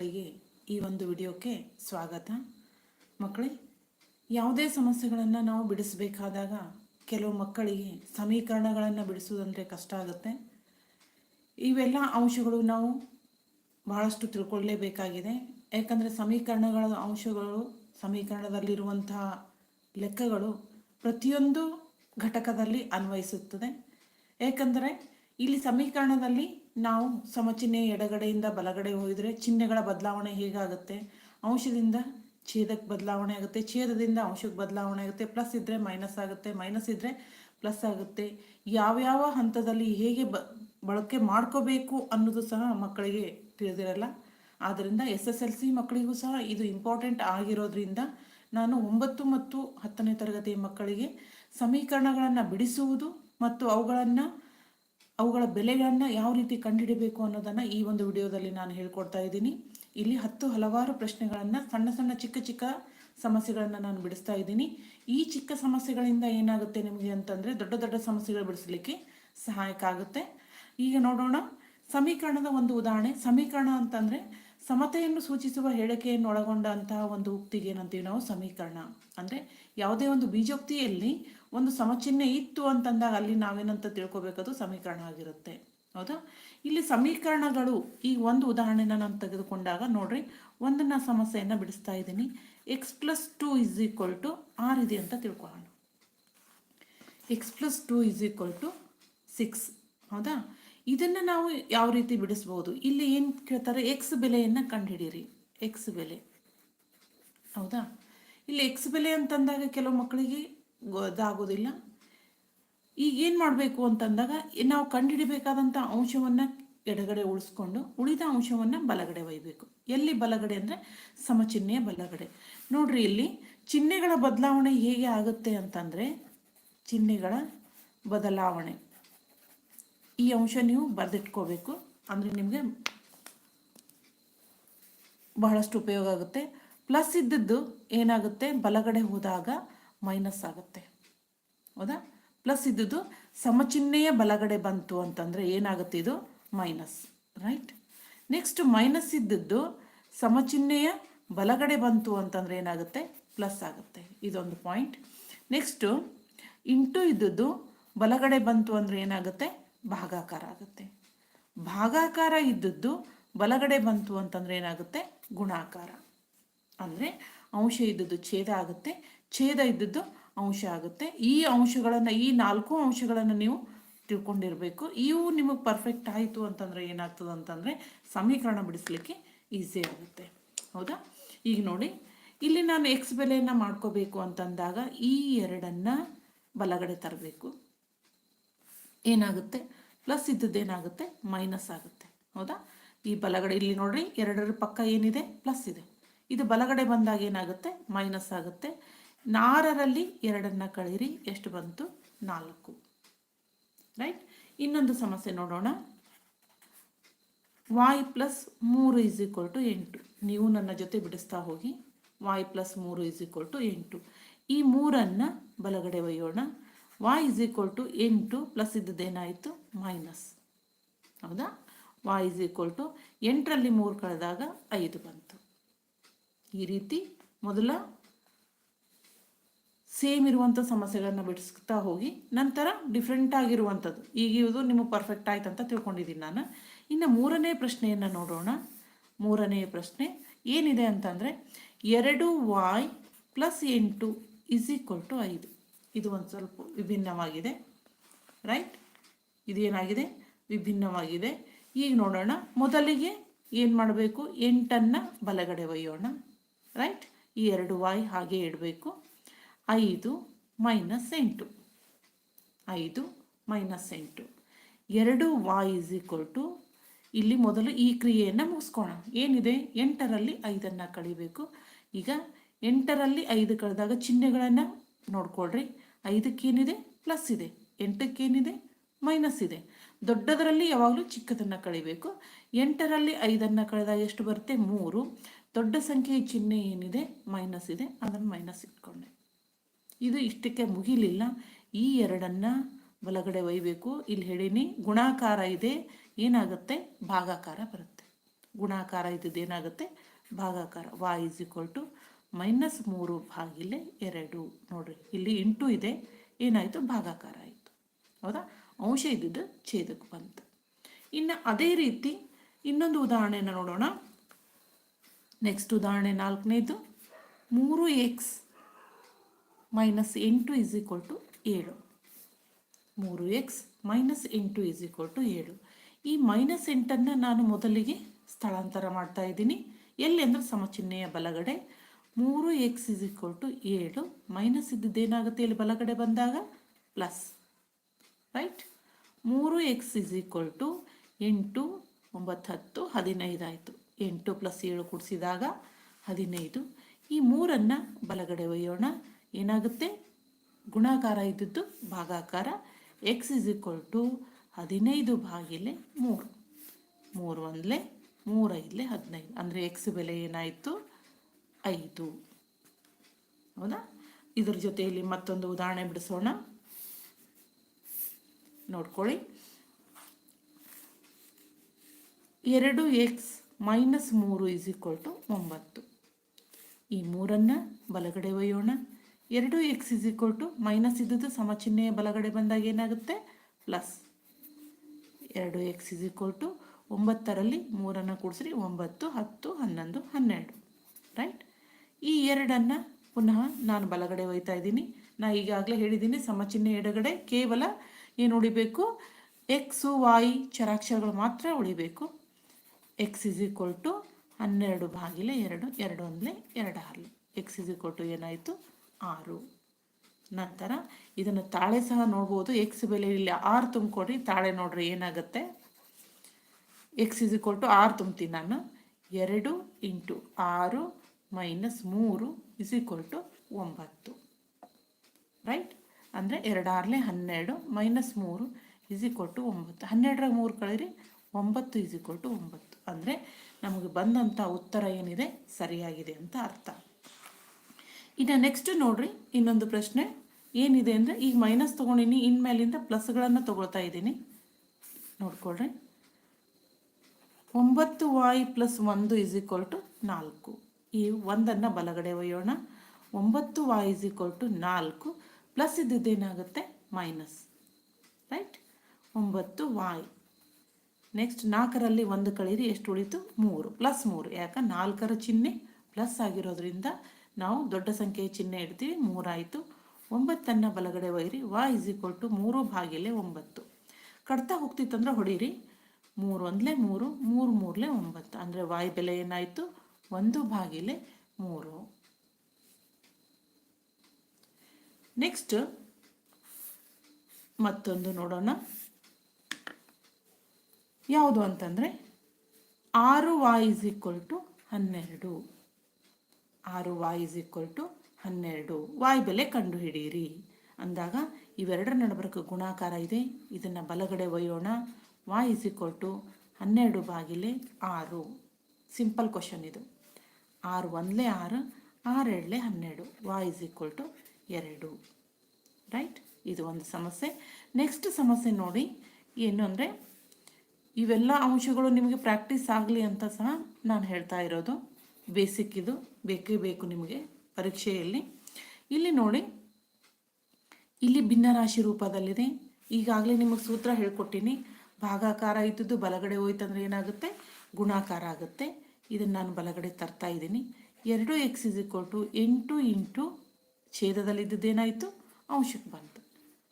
ಮಕ್ಕಳಿಗೆ ಈ ಒಂದು ವಿಡಿಯೋಕ್ಕೆ ಸ್ವಾಗತ. ಮಕ್ಕಳೇ, ಯಾವುದೇ ಸಮಸ್ಯೆಗಳನ್ನು ನಾವು ಬಿಡಿಸಬೇಕಾದಾಗ ಕೆಲವು ಮಕ್ಕಳಿಗೆ ಸಮೀಕರಣಗಳನ್ನು ಬಿಡಿಸುವುದಂದರೆ ಕಷ್ಟ ಆಗುತ್ತೆ. ಇವೆಲ್ಲ ಅಂಶಗಳು ನಾವು ಬಹಳಷ್ಟು ತಿಳ್ಕೊಳ್ಳೇಬೇಕಾಗಿದೆ ಯಾಕಂದರೆ ಸಮೀಕರಣಗಳ ಅಂಶಗಳು, ಸಮೀಕರಣದಲ್ಲಿರುವಂತಹ ಲೆಕ್ಕಗಳು ಪ್ರತಿಯೊಂದು ಘಟಕದಲ್ಲಿ ಅನ್ವಯಿಸುತ್ತದೆ. ಏಕೆಂದರೆ ಇಲ್ಲಿ ಸಮೀಕರಣದಲ್ಲಿ ನಾವು ಸಮಚಿಹ್ನೆ ಎಡಗಡೆಯಿಂದ ಬಲಗಡೆ ಹೋದರೆ ಚಿಹ್ನೆಗಳ ಬದಲಾವಣೆ ಹೇಗಾಗುತ್ತೆ? ಅಂಶದಿಂದ ಛೇದಕ್ಕೆ ಬದಲಾವಣೆ ಆಗುತ್ತೆ, ಛೇದದಿಂದ ಅಂಶಕ್ಕೆ ಬದಲಾವಣೆ ಆಗುತ್ತೆ ಪ್ಲಸ್ ಇದ್ದರೆ ಮೈನಸ್ ಆಗುತ್ತೆ ಮೈನಸ್ ಇದ್ದರೆ ಪ್ಲಸ್ ಆಗುತ್ತೆ. ಯಾವ್ಯಾವ ಹಂತದಲ್ಲಿ ಹೇಗೆ ಬ, ಬಳಕೆ ಮಾಡ್ಕೋಬೇಕು ಅನ್ನೋದು ಸಹ ಮಕ್ಕಳಿಗೆ ತಿಳಿದಿರಲ್ಲ. ಆದ್ದರಿಂದ ಎಸ್ ಎಸ್ ಎಲ್ ಸಿ ಮಕ್ಕಳಿಗೂ ಸಹ ಇದು ಇಂಪಾರ್ಟೆಂಟ್ ಆಗಿರೋದ್ರಿಂದ ನಾನು ಒಂಬತ್ತು ಮತ್ತು ಹತ್ತನೇ ತರಗತಿಯ ಮಕ್ಕಳಿಗೆ ಸಮೀಕರಣಗಳನ್ನು ಬಿಡಿಸುವುದು ಮತ್ತು ಅವುಗಳನ್ನು ಅವುಗಳ ಬೆಲೆಗಳನ್ನು ಯಾವ ರೀತಿ ಕಂಡುಹಿಡಬೇಕು ಅನ್ನೋದನ್ನು ಈ ಒಂದು ವಿಡಿಯೋದಲ್ಲಿ ನಾನು ಹೇಳ್ಕೊಡ್ತಾ ಇದ್ದೀನಿ. ಇಲ್ಲಿ ಹತ್ತು ಹಲವಾರು ಪ್ರಶ್ನೆಗಳನ್ನು, ಸಣ್ಣ ಸಣ್ಣ ಚಿಕ್ಕ ಚಿಕ್ಕ ಸಮಸ್ಯೆಗಳನ್ನು ನಾನು ಬಿಡಿಸ್ತಾ ಇದ್ದೀನಿ. ಈ ಚಿಕ್ಕ ಸಮಸ್ಯೆಗಳಿಂದ ಏನಾಗುತ್ತೆ ನಿಮಗೆ ಅಂತಂದರೆ ದೊಡ್ಡ ದೊಡ್ಡ ಸಮಸ್ಯೆಗಳು ಬಿಡಿಸಲಿಕ್ಕೆ ಸಹಾಯಕ ಆಗುತ್ತೆ. ಈಗ ನೋಡೋಣ. ಸಮೀಕರಣದ ಒಂದು ಉದಾಹರಣೆ. ಸಮೀಕರಣ ಅಂತಂದರೆ ಸಮತೆಯನ್ನು ಸೂಚಿಸುವ ಹೇಳಿಕೆಯನ್ನು ಒಳಗೊಂಡಂತಹ ಒಂದು ಉಕ್ತಿಗೆ ಏನಂತೀವಿ ನಾವು ಸಮೀಕರಣ. ಅಂದರೆ ಯಾವುದೇ ಒಂದು ಬೀಜೋಕ್ತಿಯಲ್ಲಿ ಒಂದು ಸಮಚಿಹ್ನೆ ಇತ್ತು ಅಂತಂದಾಗ ಅಲ್ಲಿ ನಾವೇನಂತ ತಿಳ್ಕೊಬೇಕದು ಸಮೀಕರಣ ಆಗಿರುತ್ತೆ. ಹೌದಾ? ಇಲ್ಲಿ ಸಮೀಕರಣಗಳು ಈ ಒಂದು ಉದಾಹರಣೆನ ನಾನು ತೆಗೆದುಕೊಂಡಾಗ ನೋಡ್ರಿ, ಒಂದನ್ನ ಸಮಸ್ಯೆಯನ್ನು ಬಿಡಿಸ್ತಾ ಇದ್ದೀನಿ. X plus two is equal to R ಇದೆ ಅಂತ ತಿಳ್ಕೊಳ್ಳೋಣ. X plus two is equal to six ಹೌದಾ? ಇದನ್ನು ನಾವು ಯಾವ ರೀತಿ ಬಿಡಿಸ್ಬೋದು? ಇಲ್ಲಿ ಏನು ಕೇಳ್ತಾರೆ? ಎಕ್ಸ್ ಬೆಲೆಯನ್ನು ಕಂಡುಹಿಡೀರಿ ಎಕ್ಸ್ ಬೆಲೆ. ಹೌದಾ? ಇಲ್ಲಿ ಎಕ್ಸ್ ಬೆಲೆ ಅಂತಂದಾಗ ಕೆಲವು ಮಕ್ಕಳಿಗೆ ಗೊತ್ತಾಗೋದಿಲ್ಲ ಈಗ ಏನು ಮಾಡಬೇಕು ಅಂತಂದಾಗ, ನಾವು ಕಂಡುಹಿಡಿಬೇಕಾದಂಥ ಅಂಶವನ್ನು ಎಡಗಡೆ ಉಳಿಸ್ಕೊಂಡು, ಉಳಿದ ಅಂಶವನ್ನು ಬಲಗಡೆ ಒಯ್ಯಬೇಕು ಎಲ್ಲಿ ಬಲಗಡೆ ಅಂದರೆ, ಸಮಚಿಹ್ನೆಯ ಬಲಗಡೆ. ನೋಡ್ರಿ ಇಲ್ಲಿ, ಚಿಹ್ನೆಗಳ ಬದಲಾವಣೆ ಹೇಗೆ ಆಗುತ್ತೆ ಅಂತಂದರೆ, ಚಿಹ್ನೆಗಳ ಬದಲಾವಣೆ. ಈ ಅಂಶ ನೀವು ಬರೆದಿಟ್ಕೋಬೇಕು. ಅಂದರೆ ನಿಮಗೆ ಬಹಳಷ್ಟು ಉಪಯೋಗ ಆಗುತ್ತೆ. ಪ್ಲಸ್ ಇದ್ದದ್ದು ಏನಾಗುತ್ತೆ? ಬಲಗಡೆ ಹೋದಾಗ ಮೈನಸ್ ಆಗುತ್ತೆ. ಹೌದಾ? ಪ್ಲಸ್ ಇದ್ದದ್ದು ಸಮಚಿಹ್ನೆಯ ಬಲಗಡೆ ಬಂತು ಅಂತಂದರೆ ಏನಾಗುತ್ತೆ ಇದು? ಮೈನಸ್ ರೈಟ್ ನೆಕ್ಸ್ಟ್ ಮೈನಸ್ ಇದ್ದದ್ದು ಸಮಚಿಹ್ನೆಯ ಬಲಗಡೆ ಬಂತು ಅಂತಂದರೆ ಏನಾಗುತ್ತೆ? ಪ್ಲಸ್ ಆಗುತ್ತೆ. ಇದೊಂದು ಪಾಯಿಂಟ್ ನೆಕ್ಸ್ಟು ಇಂಟು ಇದ್ದದ್ದು ಬಲಗಡೆ ಬಂತು ಅಂದರೆ ಏನಾಗುತ್ತೆ? ಭಾಗಾಕಾರ ಆಗುತ್ತೆ. ಭಾಗಾಕಾರ ಇದ್ದದ್ದು ಬಲಗಡೆ ಬಂತು ಅಂತಂದರೆ ಏನಾಗುತ್ತೆ? ಗುಣಾಕಾರ. ಅಂದರೆ ಅಂಶ ಇದ್ದದ್ದು ಛೇದ ಆಗುತ್ತೆ. ಛೇದ ಇದ್ದದ್ದು ಅಂಶ ಆಗುತ್ತೆ. ಈ ಅಂಶಗಳನ್ನು, ಈ ನಾಲ್ಕು ಅಂಶಗಳನ್ನು ನೀವು ತಿಳ್ಕೊಂಡಿರಬೇಕು. ಇವು ನಿಮಗೆ ಪರ್ಫೆಕ್ಟ್ ಆಯಿತು ಅಂತಂದರೆ ಏನಾಗ್ತದೆ ಅಂತಂದರೆ ಸಮೀಕರಣ ಬಿಡಿಸ್ಲಿಕ್ಕೆ ಈಸಿ ಆಗುತ್ತೆ. ಹೌದಾ? ಈಗ ನೋಡಿ, ಇಲ್ಲಿ ನಾನು ಎಕ್ಸ್ ಬೆಲೆಯನ್ನು ಮಾಡ್ಕೋಬೇಕು ಅಂತಂದಾಗ ಈ ಎರಡನ್ನು ಬಲಗಡೆ ತರಬೇಕು. ಏನಾಗುತ್ತೆ? ಪ್ಲಸ್ ಇದ್ದದ್ದೇನಾಗುತ್ತೆ ಮೈನಸ್ ಆಗುತ್ತೆ. ಹೌದಾ? ಈ ಬಲಗಡೆ, ಇಲ್ಲಿ ನೋಡ್ರಿ, ಎರಡರ ಪಕ್ಕ ಏನಿದೆ? ಪ್ಲಸ್ ಇದೆ. ಇದು ಬಲಗಡೆ ಬಂದಾಗ ಏನಾಗುತ್ತೆ? ಮೈನಸ್ ಆಗುತ್ತೆ. ನಾರರಲ್ಲಿ ಎರಡನ್ನ ಕಳೀರಿ, ಎಷ್ಟು ಬಂತು? ನಾಲ್ಕು. ರೈಟ್ ಇನ್ನೊಂದು ಸಮಸ್ಯೆ ನೋಡೋಣ. ವಾಯ್ ಪ್ಲಸ್ ಮೂರು ಇಸ್ ಈಕ್ವಲ್ ಟು ಎಂಟು. ನೀವು ನನ್ನ ಜೊತೆ ಬಿಡಿಸ್ತಾ ಹೋಗಿ. ವಾಯ್ ಪ್ಲಸ್ ಮೂರು ಇಸ್ ಈಕ್ವಲ್ ಟು ಎಂಟು. ಈ ಮೂರನ್ನು ಬಲಗಡೆ ಒಯ್ಯೋಣ. ವಾಯ್ ಇಸ್ ಈಕ್ವಲ್ ಟು ಎಂಟು ಪ್ಲಸ್ ಇದ್ದದ್ದೇನಾಯಿತು? ಮೈನಸ್ ಹೌದಾ? ವಾಯ್ ಇಸ್ ಈಕ್ವಲ್ ಟು ಎಂಟರಲ್ಲಿ ಮೂರು ಕಳೆದಾಗ ಐದು ಬಂತು. ಈ ರೀತಿ ಮೊದಲ ಸೇಮ್ ಇರುವಂಥ ಸಮಸ್ಯೆಗಳನ್ನು ಬಿಡಿಸ್ತಾ ಹೋಗಿ ನಂತರ ಡಿಫ್ರೆಂಟ್ ಆಗಿರುವಂಥದ್ದು ಈಗ ಇದು ನಿಮಗೆ ಪರ್ಫೆಕ್ಟ್ ಆಯ್ತು ಅಂತ ತಿಳ್ಕೊಂಡಿದ್ದೀನಿ ನಾನು. ಇನ್ನು ಮೂರನೇ ಪ್ರಶ್ನೆಯನ್ನು ನೋಡೋಣ. ಮೂರನೇ ಪ್ರಶ್ನೆ, ಏನಿದೆ ಅಂತಂದರೆ ಎರಡು ವಾಯ್ ಪ್ಲಸ್ ಎಂಟು ಇಸ್ ಈಕ್ವಲ್ ಟು ಐದು. ಇದು ಒಂದು ಸ್ವಲ್ಪ ವಿಭಿನ್ನವಾಗಿದೆ. ರೈಟ್ ಇದೇನಾಗಿದೆ ವಿಭಿನ್ನವಾಗಿದೆ. ಈಗ ನೋಡೋಣ. ಮೊದಲಿಗೆ ಏನು ಮಾಡಬೇಕು? ಎಂಟನ್ನು ಬಲಗಡೆ ಒಯ್ಯೋಣ. ರೈಟ್ ಈ ಎರಡು ವಾಯ್ ಹಾಗೆ ಇಡಬೇಕು. ಐದು ಮೈನಸ್ ಎಂಟು. ಐದು ಮೈನಸ್ ಎಂಟು. ಎರಡು ವಾಯ್ ಇಸ್ ಈಕ್ವಲ್ ಟು ಇಲ್ಲಿ ಮೊದಲು ಈ ಕ್ರಿಯೆಯನ್ನು ಮುಗಿಸ್ಕೋಣ ಏನಿದೆ? ಎಂಟರಲ್ಲಿ ಐದನ್ನು ಕಳಿಬೇಕು. ಈಗ ಎಂಟರಲ್ಲಿ ಐದು ಕಳೆದಾಗ ಚಿಹ್ನೆಗಳನ್ನು ನೋಡ್ಕೊಳ್ರಿ. ಐದಕ್ಕೇನಿದೆ? ಪ್ಲಸ್ ಇದೆ. ಎಂಟಕ್ಕೇನಿದೆ? ಮೈನಸ್ ಇದೆ. ದೊಡ್ಡದರಲ್ಲಿ ಯಾವಾಗಲೂ ಚಿಕ್ಕದನ್ನು ಕಳಿಬೇಕು. ಎಂಟರಲ್ಲಿ ಐದನ್ನು ಕಳೆದಾಗ ಎಷ್ಟು ಬರುತ್ತೆ? ಮೂರು. ದೊಡ್ಡ ಸಂಖ್ಯೆಯ ಚಿಹ್ನೆ ಏನಿದೆ? ಮೈನಸ್ ಇದೆ. ಅದನ್ನು ಮೈನಸ್ ಇಟ್ಕೊಂಡೆ. ಇದು ಇಷ್ಟಕ್ಕೆ ಮುಗಿಲಿಲ್ಲ. ಈ ಎರಡನ್ನು ಬಲಗಡೆ ಒಯ್ಬೇಕು. ಇಲ್ಲಿ ಹೇಳೀನಿ, ಗುಣಾಕಾರ ಇದೆ, ಏನಾಗುತ್ತೆ? ಭಾಗಾಕಾರ ಬರುತ್ತೆ. ಗುಣಾಕಾರ ಇದ್ದದ್ದು ಏನಾಗುತ್ತೆ? ಭಾಗಾಕಾರ. ವಾ ಇಸ್ ಈಕ್ವಲ್ ಟು ಮೈನಸ್ ಮೂರು ಭಾಗಿಲೆ ಎರಡು. ನೋಡ್ರಿ, ಇಲ್ಲಿ ಇಂಟು ಇದೆ. ಏನಾಯಿತು? ಭಾಗಾಕಾರ ಆಯಿತು. ಹೌದಾ? ಅಂಶ ಇದ್ದದ್ದು ಛೇದಕ್ಕೆ ಬಂತು. ಇನ್ನು ಅದೇ ರೀತಿ ಇನ್ನೊಂದು ಉದಾಹರಣೆಯನ್ನು ನೋಡೋಣ. ನೆಕ್ಸ್ಟ್ ಉದಾಹರಣೆ ನಾಲ್ಕನೇದು. ಮೂರು ಎಕ್ಸ್ ಮೈನಸ್ ಎಂಟು ಇಸ್ ಈಕ್ವಲ್ ಟು ಏಳು. ಮೂರು ಎಕ್ಸ್ ಮೈನಸ್ ಎಂಟು ಇಸ್ ಈಕ್ವಲ್ ಟು ಏಳು. ಈ ಮೈನಸ್ ಎಂಟನ್ನು ನಾನು ಮೊದಲಿಗೆ ಸ್ಥಳಾಂತರ ಮಾಡ್ತಾ ಇದ್ದೀನಿ. ಎಲ್ಲಿ ಅಂದರೆ ಸಮಚಿಹ್ನೆಯ ಬಲಗಡೆ. ಮೂರು ಎಕ್ಸ್ ಇಸ್ ಈಕ್ವಲ್ ಟು ಏಳು. ಮೈನಸ್ ಇದ್ದಿದ್ದು ಏನಾಗುತ್ತೆ ಇಲ್ಲಿ ಬಲಗಡೆ ಬಂದಾಗ? ಪ್ಲಸ್ ರೈಟ್ ಮೂರು ಎಕ್ಸ್ ಇಸ್ ಈಕ್ವಲ್ ಟು ಎಂಟು ಒಂಬತ್ತು ಹತ್ತು ಹದಿನೈದು ಆಯಿತು. ಎಂಟು ಪ್ಲಸ್ ಏಳು ಕೂಡಿಸಿದಾಗ ಹದಿನೈದು. ಈ ಮೂರನ್ನು ಬಲಗಡೆ ಒಯ್ಯೋಣ. ಏನಾಗುತ್ತೆ? ಗುಣಾಕಾರ ಇದ್ದದ್ದು ಭಾಗಾಕಾರ. ಎಕ್ಸ್ ಇಸ್ ಈಕ್ವಲ್ ಟು ಹದಿನೈದು ಬಾಗಿಲೆ ಮೂರು. ಮೂರು ಒಂದಲೇ ಮೂರೈದಲೇ ಹದಿನೈದು. ಅಂದರೆ ಎಕ್ಸ್ ಬೆಲೆ ಏನಾಯಿತು? ಐದು. ಹೌದಾ? ಇದ್ರ ಜೊತೆಯಲ್ಲಿ ಮತ್ತೊಂದು ಉದಾಹರಣೆ ಬಿಡಿಸೋಣ. ನೋಡ್ಕೊಳ್ಳಿ. ಎರಡು ಎಕ್ಸ್ ಮೈನಸ್ ಮೂರು ಇಸ್ ಈಕ್ವಲ್ ಟು ಒಂಬತ್ತು. ಈ ಮೂರನ್ನು ಬಲಗಡೆ ಒಯ್ಯೋಣ. ಎರಡು x is equal to minus ಇದ್ದದ್ದು ಸಮಚಿಹ್ನೆಯ ಬಲಗಡೆ ಬಂದಾಗ ಏನಾಗುತ್ತೆ? ಪ್ಲಸ್ ಎರಡು ಎಕ್ಸ್ ಇಸ್ ಈಕ್ವಲ್ ಟು ಒಂಬತ್ತರಲ್ಲಿ ಮೂರನ್ನು ಕೂಡಿಸ್ರಿ, ಒಂಬತ್ತು, ಹತ್ತು, ಹನ್ನೊಂದು, ಹನ್ನೆರಡು. ರೈಟ್ ಈ ಎರಡನ್ನು ಪುನಃ ನಾನು ಬಲಗಡೆ ಒಯ್ತಾ ಇದ್ದೀನಿ. ನಾ ಈಗಾಗಲೇ ಹೇಳಿದ್ದೀನಿ ಸಮಚಿಹ್ನೆ ಎಡಗಡೆ ಕೇವಲ ಏನು ಉಳಿಬೇಕು? ಎಕ್ಸು ವಾಯಿ ಚರಾಕ್ಷರಗಳು ಮಾತ್ರ ಉಳಿಬೇಕು. ಎಕ್ಸ್ ಇಸ್ ಈಕ್ವಲ್ ಟು ಹನ್ನೆರಡು ಬಾಗಿಲೆ ಎರಡು ಎರಡು ಅಂದರೆ ಎರಡು ಆರಲೆ. ಎಕ್ಸ್ ಇಸ್ ಈಕ್ವಲ್ ಟು ಏನಾಯಿತು? ಆರು. ನಂತರ ಇದನ್ನು ತಾಳೆ ಸಹ ನೋಡ್ಬೋದು. ಎಕ್ಸ್ ಬೆಲೆ ಇಲ್ಲಿ ಆರು ತುಂಬಿಕೊಡ್ರಿ, ತಾಳೆ ನೋಡ್ರಿ ಏನಾಗುತ್ತೆ? ಎಕ್ಸ್ ಇಸ್ ಕೊಟ್ಟು ಟು ಆರು ತುಂಬ್ತೀನಿ ನಾನು. ಎರಡು ಇಂಟು ಆರು ಮೈನಸ್ ಮೂರು ಇಸ್ ಈಕ್ವಲ್ ಟು ಒಂಬತ್ತು. ರೈಟ್ ಅಂದರೆ ಎರಡಾರಲೆ ಹನ್ನೆರಡು ಮೈನಸ್ ಮೂರು ಇಸ್ ಈಕ್ವಲ್ ಟು ಒಂಬತ್ತು. ಹನ್ನೆರಡರ ಮೂರು ಕಳೀರಿ, ಒಂಬತ್ತು ಇಸ್ ಈಕ್ವಲ್ ಟು ಒಂಬತ್ತು. ಅಂದರೆ ನಮಗೆ ಬಂದಂಥ ಉತ್ತರ ಏನಿದೆ? ಸರಿಯಾಗಿದೆ ಅಂತ ಅರ್ಥ. ಇನ್ನು ನೆಕ್ಸ್ಟ್ ನೋಡ್ರಿ, ಇನ್ನೊಂದು ಪ್ರಶ್ನೆ. ಏನಿದೆ ಅಂದರೆ, ಈಗ ಮೈನಸ್ ತೊಗೊಂಡಿನಿ ಇನ್ಮೇಲಿಂದ ಪ್ಲಸ್ಗಳನ್ನು ತಗೊಳ್ತಾ ಇದ್ದೀನಿ. ನೋಡ್ಕೊಳ್ರಿ. ಒಂಬತ್ತು ವಾಯ್ ಪ್ಲಸ್ ಒಂದು ಇಸ್ ಈಕ್ವಲ್ ಟು ನಾಲ್ಕು. ಈ ಒಂದನ್ನು ಬಲಗಡೆ ಒಯ್ಯೋಣ. ಒಂಬತ್ತು ವಾಯ್ ಇಸ್ ಈಕ್ವಲ್ ಟು ನಾಲ್ಕು ಪ್ಲಸ್ ಇದ್ದಿದ್ದೇನಾಗುತ್ತೆ? ಮೈನಸ್ ರೈಟ್ ಒಂಬತ್ತು ವಾಯ್ ನೆಕ್ಸ್ಟ್ ನಾಲ್ಕರಲ್ಲಿ ಒಂದು ಕಳೀರಿ ಎಷ್ಟು ಉಳಿತು? ಮೂರು. ಪ್ಲಸ್ ಮೂರು. ಯಾಕೆ? ನಾಲ್ಕರ ಚಿಹ್ನೆ ಪ್ಲಸ್ ಆಗಿರೋದ್ರಿಂದ ನಾವು ದೊಡ್ಡ ಸಂಖ್ಯೆಯ ಚಿಹ್ನೆ ಇಡ್ತೀವಿ. ಮೂರಾಯಿತು. ಒಂಬತ್ತನ್ನು ಬಲಗಡೆ ಒಯ್ಯಿರಿ. ವಾ ಇಸ್ ಈಕ್ವಲ್ ಟು ಮೂರು ಭಾಗಿಲೆ ಒಂಬತ್ತು. ಕಡ್ತಾ ಹೋಗ್ತಿತ್ತಂದ್ರೆ ಹೊಡೀರಿ. ಮೂರು ಒಂದಲೇ ಮೂರು ಮೂರು ಮೂರಲೆ ಒಂಬತ್ತು. ಅಂದರೆ ವಾಯ್ ಬೆಲೆ ಏನಾಯಿತು? ಒಂದು ಭಾಗಿಲೆ ಮೂರು. ನೆಕ್ಸ್ಟ್ ಮತ್ತೊಂದು ನೋಡೋಣ. ಯಾವುದು ಅಂತಂದರೆ ಆರು ವಾಯ್ ಇಸ್ ಈಕ್ವಲ್ ಟು ಹನ್ನೆರಡು. ಆರು ವಾಯ್ ಇಸ್ ಈಕ್ವಲ್ ಟು ಹನ್ನೆರಡು. ವಾಯ್ ಬೆಲೆ ಕಂಡುಹಿಡಿಯಿರಿ. ಅಂದಾಗ ಇವೆರಡರ ನಡಬರಕ್ಕೆ ಗುಣಾಕಾರ ಇದೆ. ಇದನ್ನು ಬಲಗಡೆ ಒಯ್ಯೋಣ. ವಾಯ್ ಇಸ್ ಈಕ್ವಲ್ ಟು ಹನ್ನೆರಡು ಬಾಗಿಲೆ ಆರು. ಸಿಂಪಲ್ ಕ್ವಶನ್ ಇದು. ಆರು ಒಂದಲೇ ಆರು ಆರು ಎರಡಲೆ ಹನ್ನೆರಡು. ವಾಯ್ ಇಸ್ ಈಕ್ವಲ್ ಟು ಎರಡು. ರೈಟ್ ಇದು ಒಂದು ಸಮಸ್ಯೆ. ನೆಕ್ಸ್ಟ್ ಸಮಸ್ಯೆ ನೋಡಿ. ಏನು ಅಂದರೆ ಇವೆಲ್ಲ ಅಂಶಗಳು ನಿಮಗೆ ಪ್ರಾಕ್ಟೀಸ್ ಆಗಲಿ ಅಂತ ಸಹ ನಾನು ಹೇಳ್ತಾ ಇರೋದು. ಬೇಸಿಕ್ ಇದು, ಬೇಕೇ ಬೇಕು ನಿಮಗೆ ಪರೀಕ್ಷೆಯಲ್ಲಿ. ಇಲ್ಲಿ ನೋಡಿ, ಇಲ್ಲಿ ಭಿನ್ನರಾಶಿ ರೂಪದಲ್ಲಿದೆ. ಈಗಾಗಲೇ ನಿಮಗೆ ಸೂತ್ರ ಹೇಳ್ಕೊಟ್ಟಿನಿ. ಭಾಗಾಕಾರ ಇದ್ದದ್ದು ಬಲಗಡೆ ಹೋಯ್ತಂದ್ರೆ ಏನಾಗುತ್ತೆ? ಗುಣಾಕಾರ ಆಗುತ್ತೆ. ಇದನ್ನು ನಾನು ಬಲಗಡೆ ತರ್ತಾ ಇದ್ದೀನಿ. ಎರಡು ಎಕ್ಸ್ ಇಸ್ ಈಕ್ವಲ್ ಟು ಎಂಟು ಇಂಟು ಛೇದದಲ್ಲಿದ್ದದ್ದು ಏನಾಯಿತು? ಅಂಶಕ್ಕೆ ಬಂತು.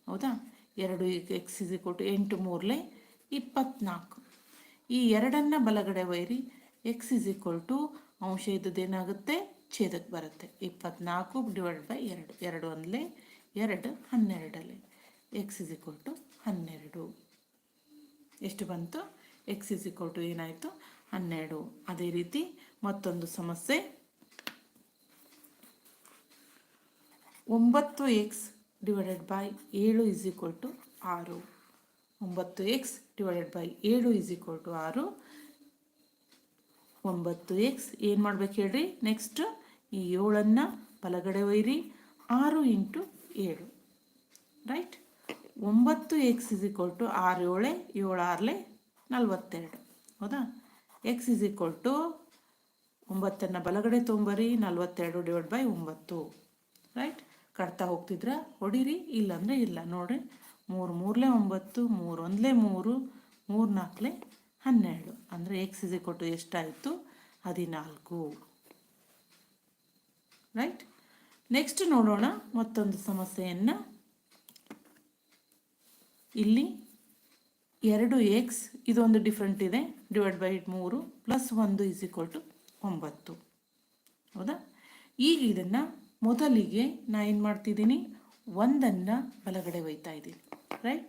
ಹೌದಾ? ಎರಡು ಎಕ್ಸ್ ಇಸ್ ಈಕ್ವಲ್ ಟು ಎಂಟು ಮೂರಲೆ ಇಪ್ಪತ್ನಾಲ್ಕು. ಈ ಎರಡನ್ನು ಬಲಗಡೆ ಒಯ್ಯಿರಿ. ಎಕ್ಸ್ ಇಸ್ ಈಕ್ವಲ್ ಟು ಅಂಶ ಇದ್ದದ್ದು ಏನಾಗುತ್ತೆ? ಛೇದಕ್ಕೆ ಬರುತ್ತೆ. ಇಪ್ಪತ್ನಾಲ್ಕು ಡಿವೈಡ್ ಬೈ ಎರಡು. ಎರಡು ಒಂದಲೇ ಎರಡು, ಹನ್ನೆರಡಲ್ಲಿ. ಎಕ್ಸ್ ಇಸ್ ಈಕ್ವಲ್ ಟು ಹನ್ನೆರಡು. ಎಷ್ಟು ಬಂತು? ಎಕ್ಸ್ ಇಸ್ ಈಕ್ವಲ್ ಟು ಏನಾಯಿತು? ಹನ್ನೆರಡು. ಅದೇ ರೀತಿ ಮತ್ತೊಂದು ಸಮಸ್ಯೆ. ಒಂಬತ್ತು ಎಕ್ಸ್ ಡಿವೈಡೆಡ್ ಬೈ ಏಳು ಇಸ್ ಈಕ್ವಲ್ ಟು ಆರು. ಒಂಬತ್ತು ಎಕ್ಸ್ ಡಿವೈಡೆಡ್ ಬೈ ಏಳು ಇಸ್ ಈಕ್ವಲ್ ಟು ಆರು. ಒಂಬತ್ತು ಎಕ್ಸ್. ಏನು ಮಾಡ್ಬೇಕು ಹೇಳ್ರಿ? ನೆಕ್ಸ್ಟ್ ಈ ಏಳನ್ನು ಬಲಗಡೆ ಒಯ್ರಿ. ಆರು ಇಂಟು ಏಳು. ರೈಟ್ ಒಂಬತ್ತು ಎಕ್ಸ್ ಇಸ್ ಈಕ್ವಲ್ ಟು ಆರು ಏಳೆ, ಏಳು ಆರಲೆ ನಲ್ವತ್ತೆರಡು. ಹೌದಾ? ಎಕ್ಸ್ ಇಸ್ ಈಕ್ವಲ್ ಟು ಒಂಬತ್ತನ್ನು ಬಲಗಡೆ ತೊಂಬರಿ ನಲ್ವತ್ತೆರಡು ಡಿವೈಡ್ ಬೈ ಒಂಬತ್ತು. ರೈಟ್ ಕಟ್ತಾ ಹೋಗ್ತಿದ್ರ? ಹೊಡೀರಿ. ಇಲ್ಲಾಂದರೆ ಇಲ್ಲ. ನೋಡಿರಿ. ಮೂರು ಮೂರಲೆ ಒಂಬತ್ತು, ಮೂರು ಒಂದಲೇ ಮೂರು ಮೂರು ನಾಲ್ಕಲೇ ಹನ್ನೆರಡು. ಅಂದರೆ ಎಕ್ಸ್ ಇಸ್ ಕೊಟ್ಟು ಎಷ್ಟಾಯಿತು? ಹದಿನಾಲ್ಕು. ರೈಟ್ ನೆಕ್ಸ್ಟ್ ನೋಡೋಣ ಮತ್ತೊಂದು ಸಮಸ್ಯೆಯನ್ನು. ಇಲ್ಲಿ ಎರಡು ಎಕ್ಸ್ ಇದೊಂದು ಡಿಫ್ರೆಂಟ್ ಇದೆ. ಡಿವೈಡ್ ಬೈ ಮೂರು ಪ್ಲಸ್ ಒಂದು ಇಸ್ ಈಕ್ವಲ್ ಟು ಒಂಬತ್ತು. ಹೌದಾ? ಈಗ ಇದನ್ನು ಮೊದಲಿಗೆ ನಾನು ಏನು ಮಾಡ್ತಿದ್ದೀನಿ? ಒಂದನ್ನು ಬಲಗಡೆ ಒಯ್ತಾ ಇದ್ದೀನಿ. ರೈಟ್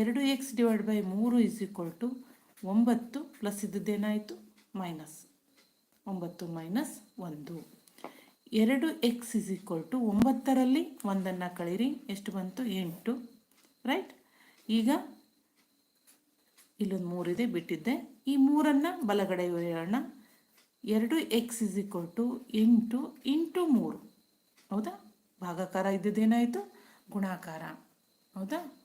ಎರಡು ಎಕ್ಸ್ ಡಿವೈಡ್ ಬೈ ಮೂರು ಇಸ್ ಈಕ್ವಲ್ ಟು ಒಂಬತ್ತು ಪ್ಲಸ್ ಇದ್ದದ್ದೇನಾಯಿತು? ಮೈನಸ್. ಒಂಬತ್ತು ಮೈನಸ್ ಒಂದು. ಎರಡು ಎಕ್ಸ್ ಇಸ್ ಈಕ್ವಲ್ ಟು ಒಂಬತ್ತರಲ್ಲಿ ಒಂದನ್ನು ಕಳೀರಿ. ಎಷ್ಟು ಬಂತು? ಎಂಟು. ರೈಟ್ ಈಗ ಇಲ್ಲೊಂದು ಮೂರಿದೆ, ಬಿಟ್ಟಿದ್ದೆ. ಈ ಮೂರನ್ನು ಬಲಗಡೆ ಒಯ್ಯೋಣ ಎರಡು ಎಕ್ಸ್ ಇಸ್ ಈಕ್ವಲ್ ಟು ಎಂಟು ಇಂಟು ಮೂರು. ಹೌದಾ? ಭಾಗಾಕಾರ ಇದ್ದದ್ದೇನಾಯಿತು? ಗುಣಾಕಾರ. ಹೌದಾ?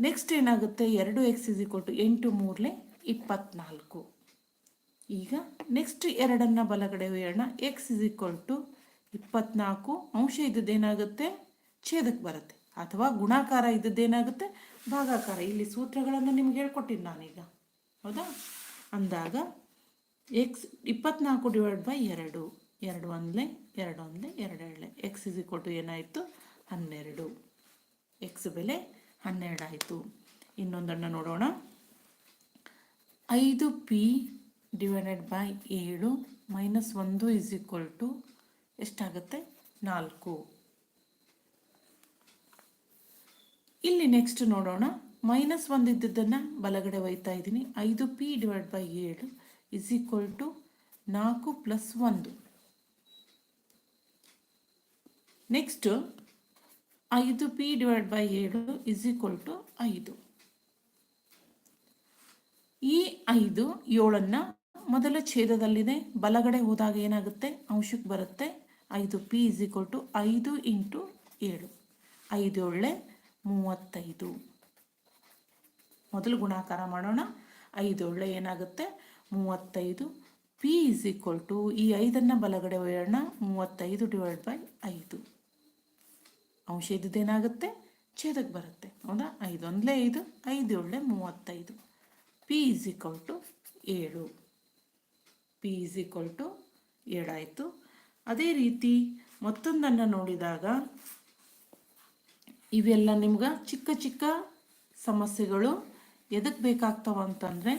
ನೆಕ್ಸ್ಟ್ ಏನಾಗುತ್ತೆ? ಎರಡು ಎಕ್ಸ್ ಇಸ್ ಈಕ್ವಲ್ ಟು ಎಂಟು ಮೂರಲೆ ಇಪ್ಪತ್ನಾಲ್ಕು. ಈಗ ನೆಕ್ಸ್ಟ್ ಎರಡನ್ನು ಬಲಗಡೆ ಒಯ್ಯೋಣ. ಎಕ್ಸ್ ಇಸ್ ಈಕ್ವಲ್ ಟು ಇಪ್ಪತ್ನಾಲ್ಕು. ಅಂಶ ಇದ್ದದ್ದೇನಾಗುತ್ತೆ? ಛೇದಕ್ಕೆ ಬರುತ್ತೆ. ಅಥವಾ ಗುಣಾಕಾರ ಇದ್ದದ್ದೇನಾಗುತ್ತೆ? ಭಾಗಾಕಾರ. ಇಲ್ಲಿ ಸೂತ್ರಗಳನ್ನು ನಿಮ್ಗೆ ಹೇಳ್ಕೊಟ್ಟಿನಿ ನಾನೀಗ. ಹೌದಾ? ಅಂದಾಗ ಎಕ್ಸ್ ಇಪ್ಪತ್ನಾಲ್ಕು ಡಿವೈಡ್ ಬೈ ಎರಡು. ಎರಡು ಒಂದ್ಲೆ ಎರಡು ಒಂದ್ಲೆ ಎರಡು ಎರಡಲೆ ಎಕ್ಸ್ ಇಸ್ ಈಕ್ವಲ್ ಟು ಏನಾಯಿತು? ಹನ್ನೆರಡು. ಎಕ್ಸ್ ಬೆಲೆ ಹನ್ನೆರಡು ಆಯಿತು ಇನ್ನೊಂದನ್ನು ನೋಡೋಣ. ಐದು ಪಿ ಡಿವೈಡೆಡ್ ಬೈ ಏಳು ಮೈನಸ್ ಒಂದು ಇಸ್ ಈಕ್ವಲ್ ಟು ಎಷ್ಟಾಗುತ್ತೆ? ನಾಲ್ಕು. ಇಲ್ಲಿ ನೆಕ್ಸ್ಟ್ ನೋಡೋಣ. ಮೈನಸ್ ಒಂದು ಇದ್ದದ್ದನ್ನು ಬಲಗಡೆ ಒಯ್ತಾ ಇದ್ದೀನಿ. ಐದು ಪಿ ಡಿವೈಡ್ ಬೈ ಏಳು ಇಸ್ ಈಕ್ವಲ್ ಟು ನಾಲ್ಕು ಪ್ಲಸ್ ಒಂದು. ನೆಕ್ಸ್ಟ್ ಐದು ಪಿ ಡಿವೈಡ್ ಬೈ ಏಳು ಇಸ್ ಈಕ್ವಲ್ ಟು ಐದು. ಈ ಐದು ಏಳನ್ನು ಮೊದಲ ಛೇದದಲ್ಲಿದೆ. ಬಲಗಡೆ ಹೋದಾಗ ಏನಾಗುತ್ತೆ? ಅಂಶಕ್ಕೆ ಬರುತ್ತೆ. ಐದು ಪಿ ಇಸ್ ಈಕ್ವಲ್ ಟು ಐದು ಇಂಟು ಏಳು. ಐದು ಏಳೆ ಮೂವತ್ತೈದು. ಮೊದಲು ಗುಣಾಕಾರ ಮಾಡೋಣ. ಐದು ಏಳೆ ಏನಾಗುತ್ತೆ? ಮೂವತ್ತೈದು. ಪಿ ಇಸ್ ಈಕ್ವಲ್ ಟು ಈ ಐದನ್ನು ಬಲಗಡೆ ಒಯ್ಯೋಣ ಮೂವತ್ತೈದು ಡಿವೈಡ್ ಬೈ ಐದು. ಅಂಶ ಏನಾಗುತ್ತೆ ಛೇದಕ್ಕೆ ಬರುತ್ತೆ. ಹೌದಾ? ಐದು ಒಂದಲೇ ಐದು ಐದು ಏಳೆ ಮೂವತ್ತೈದು. ಪಿ ಇಸ್ ಈಕ್ವಲ್ ಟು ಏಳು. ಪಿ ಇಸ್ ಈಕ್ವಲ್ ಟು ಏಳಾಯಿತು ಅದೇ ರೀತಿ ಮತ್ತೊಂದನ್ನು ನೋಡಿದಾಗ ಇವೆಲ್ಲ ನಿಮ್ಗೆ ಚಿಕ್ಕ ಚಿಕ್ಕ ಸಮಸ್ಯೆಗಳು ಎದಕ್ಕೆ ಬೇಕಾಗ್ತವೆ ಅಂತಂದರೆ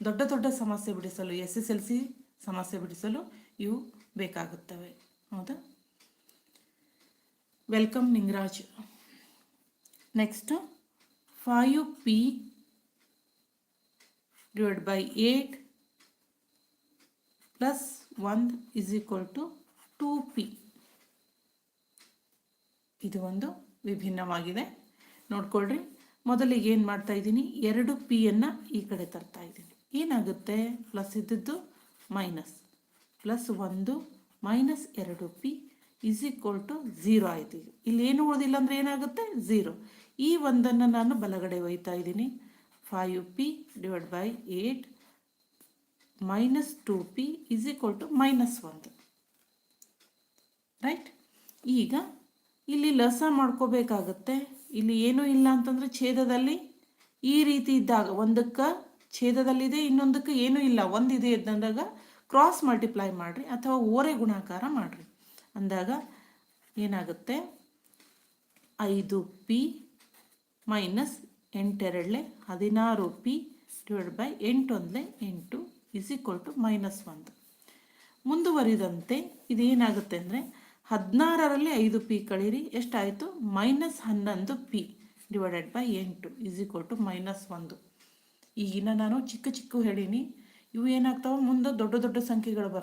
ದೊಡ್ಡ ದೊಡ್ಡ ಸಮಸ್ಯೆ ಬಿಡಿಸಲು ಎಸ್ ಎಸ್ ಎಲ್ ಸಿ ಸಮಸ್ಯೆ ಬಿಡಿಸಲು ಇವು ಬೇಕಾಗುತ್ತವೆ. ಹೌದಾ? Welcome Ningaraj next five p divide by eight plus one is equal to two p ಇದು ಒಂದು ವಿಭಿನ್ನವಾಗಿದೆ. ನೋಡ್ಕೊಳ್ರಿ. ಮೊದಲಿಗೆ ಏನು ಮಾಡ್ತಾ ಇದ್ದೀನಿ? ಎರಡು ಪಿಯನ್ನು ಈ ಕಡೆ ತರ್ತಾ ಇದ್ದೀನಿ. ಏನಾಗುತ್ತೆ? ಪ್ಲಸ್ ಇದ್ದದ್ದು ಮೈನಸ್ ಪ್ಲಸ್ ಒಂದು ಮೈನಸ್ ಎರಡು p is equal to zero ಆಯ್ತು. ಈಗ ಇಲ್ಲಿ ಏನು ಉಳಿದಿಲ್ಲ ಅಂದರೆ ಏನಾಗುತ್ತೆ? ಝೀರೋ ಈ ಒಂದನ್ನು ನಾನು ಬಲಗಡೆ ಒಯ್ತಾ ಇದ್ದೀನಿ. Five p divide by eight minus two p is equal to minus ಒಂದು. ರೈಟ್ ಈಗ ಇಲ್ಲಿ ಲಸ ಮಾಡ್ಕೋಬೇಕಾಗತ್ತೆ. ಇಲ್ಲಿ ಏನೂ ಇಲ್ಲ ಅಂತಂದರೆ ಛೇದದಲ್ಲಿ ಈ ರೀತಿ ಇದ್ದಾಗ ಒಂದಕ್ಕೆ ಛೇದದಲ್ಲಿದೆ, ಇನ್ನೊಂದಕ್ಕೆ ಏನೂ ಇಲ್ಲ. ಒಂದಿದೆ ಇದ್ದಂದಾಗ ಕ್ರಾಸ್ ಮಲ್ಟಿಪ್ಲೈ ಮಾಡಿರಿ ಅಥವಾ ಓರೆ ಗುಣಾಕಾರ ಮಾಡಿರಿ. ಅಂದಾಗ ಏನಾಗುತ್ತೆ? ಐದು ಪಿ ಮೈನಸ್ ಎಂಟೆರಡಲೆ ಹದಿನಾರು ಪಿ ಡಿವೈಡ್ ಬೈ ಎಂಟೊಂದಲೆ ಎಂಟು ಇಸ್ ಈಕ್ವಲ್ ಟು ಮೈನಸ್ ಒಂದು. ಮುಂದುವರಿದಂತೆ ಇದೇನಾಗುತ್ತೆ ಅಂದರೆ ಹದಿನಾರರಲ್ಲಿ ಐದು ಪಿ ಕಳೀರಿ, ಎಷ್ಟಾಯಿತು? ಮೈನಸ್ ಹನ್ನೊಂದು ಪಿ ಡಿವೈಡೆಡ್ ಬೈ ಎಂಟು ಇಸ್ ಈಕ್ವಲ್ ಟು ಮೈನಸ್ ಒಂದು. ಈಗಿನ ನಾನು ಚಿಕ್ಕ ಚಿಕ್ಕ ಹೇಳೀನಿ. ಇವು ಏನಾಗ್ತಾವೆ? ಮುಂದೆ ದೊಡ್ಡ ದೊಡ್ಡ ಸಂಖ್ಯೆಗಳು ಬರ್ತಾವೆ.